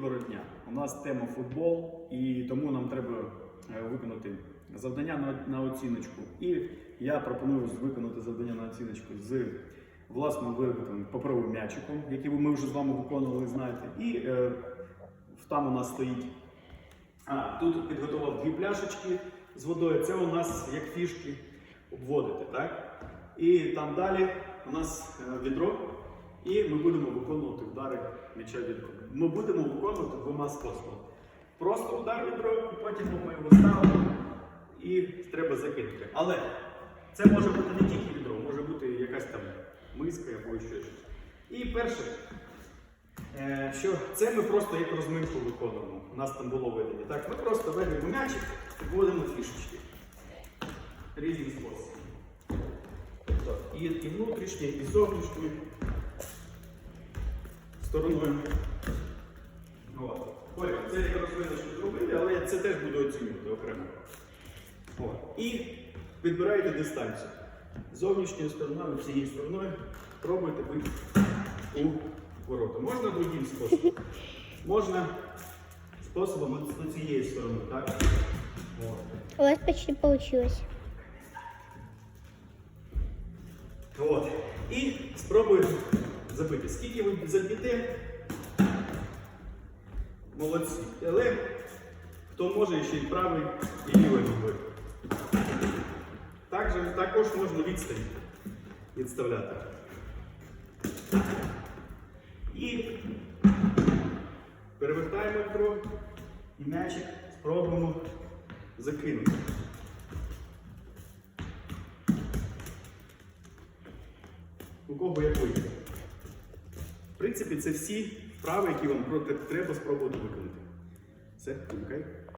доброго дня. У нас тема футбол, і тому нам треба е, виконати завдання на, оціночку. І я пропоную виконати завдання на оціночку з власним виготовленим паперовим м'ячиком, який ми вже з вами виконували, знаєте. І е, там у нас стоїть. А, тут підготував дві пляшечки з водою. Це у нас як фішки обводити, так? І там далі у нас е, відро, і ми будемо виконувати удари м'яча відро. Ми будемо виконувати двома способами. Просто удар відро, потім ми його ставимо і треба закинути. Але це може бути не тільки відро, може бути якась там миска або щось. І перше, Е, що це ми просто як розминку виконуємо. У нас там було видання. Так, ми просто ведемо м'ячик і вводимо фішечки. Різні способи. Тобто і, і внутрішні, і зовнішні стороною. От. Ой, це як розминочку зробили, але це теж буду оцінювати окремо. От. І підбираєте дистанцію. Зовнішньою стороною, цією стороною пробуйте бити у ворота. Можна другим способом. Можна способом з цієї сторони, так? От. У вас почти получилось. От. І спробуємо забити. Скільки ви заб'єте, молодці. Але хто може ще й правий і лівий. Також, також можна відстань відставляти. І перевертаємо кров і м'ячик спробуємо закинути. У кого як вийде. Принципі, це всі вправи, які вам треба спробувати виконати. Все, вимикай.